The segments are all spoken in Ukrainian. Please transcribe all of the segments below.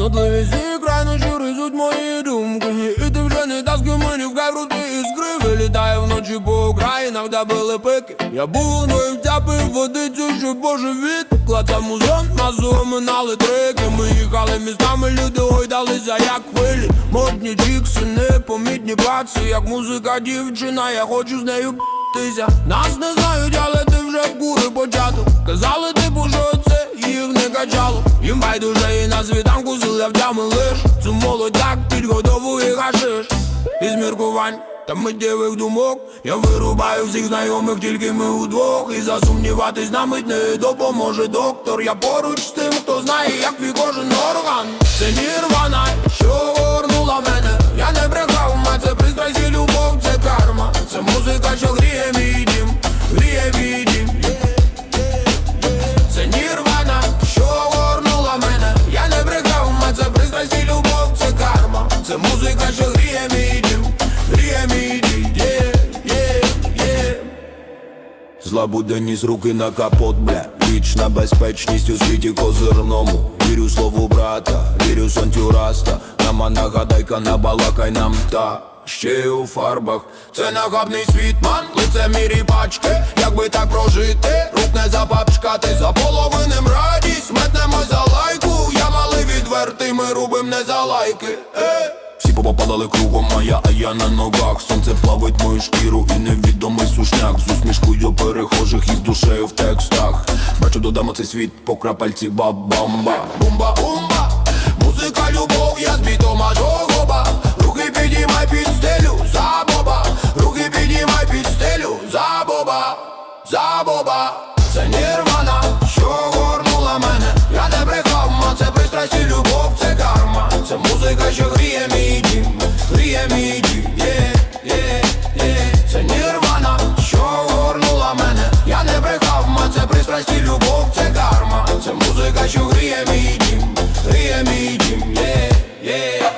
Сонливість і крайночі ризуть мої думки. І ти вже не таски мені в руки іскри. Вилітаю вночі по Українах, де були пики. Я був і втяпив водицю, щоб поживіти Клацав музон, мазу оминали трики. Ми їхали містами, люди гойдалися, як хвилі. Модні чікси, непомітні баці. Як музика дівчина, я хочу з нею б**тися. Нас не знають, але ти вже в кури початок. Казали, типу, що це їх не качало. Їм байдуже і на світанку втями лиш. Цю молодяк підгодовує гашиш. Із міркувань та миттєвих думок Я вирубаю всіх знайомих, тільки ми удвох. І засумніватись нам не допоможе доктор. Я поруч з тим, хто знає, як твій кожен орган. Це нірвана, Зла буденність руки на капот, бля. Вічна безпечність у світі козирному. Вірю слову брата, вірю сонцю раста. Нама нагадайка, набалакай нам та. Ще й у фарбах. Це нахабний світ, ман, лицемірі пачки. Якби так прожити, рук не запапчкати За половинем радість, метнемось за лайку. Я малий відвертий, ми рубим не за лайки. Е. Всі попадали кругом моя, а я на ногах. Сонце плавить мою шкіру. І невідомий З перехожих і з душею в текстах. Бачу, додамо цей світ по крапельці бабамба. Бумба-бумба, музика, любов, я з бітом аж гоба Руки підіймай під стелю, за боба. Руки підіймай під стелю, за боба, за боба. Це нірвана, що горнула мене. Я не брехав, ма це пристрасть і любов, це карма. Це музика, що гріє мій любов, це карма Це музика, що гріє мій дім, гріє мій дім, є, є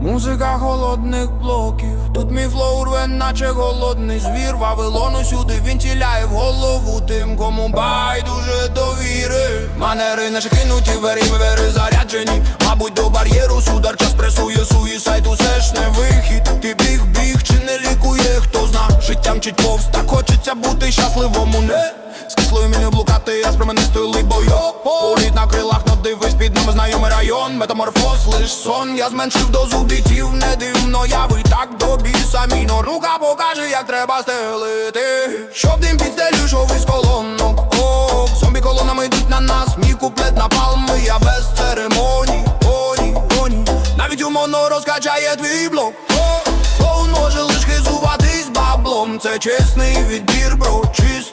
Музика холодних блоків, тут мій флоу рве, наче голодний звір Вавилон усюди він ціляє в голову тим, кому байдуже довіри Манери наші кинуті, вері, вери заряджені. Мабуть, до бар'єру судар час пресує суїсайд, усе ж не вихід. Ти біг, біг, чи не лікує, хто зна Життям чить повз, так хочеться бути щасливому не з кислою міною блукати, я з променистою либою Політ на крилах, но дивись під нами знайомий район. Метаморфоз, лиш сон, я зменшив дозу бітів. Не дивно, я ви так до біса Міно рука покаже, як треба стелити Щоб дим під стелю, що із колонок. О, зомбі колонами йдуть на нас Мій куплет на палми, я без церемоній. Оні, оні, навіть умовно розкачає твій блок. О, Клоун може лиш хизуватись баблом. Це чесний відбір, бро, чистий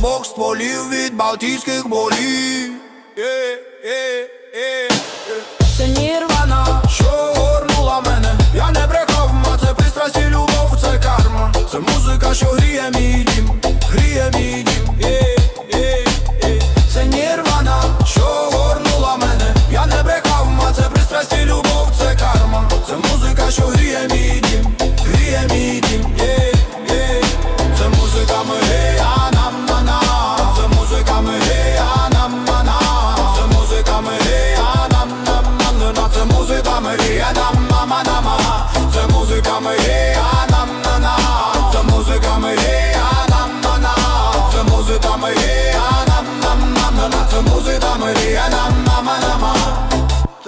обох стволів від балтійських болів. Є, є, є. Це нірвана, що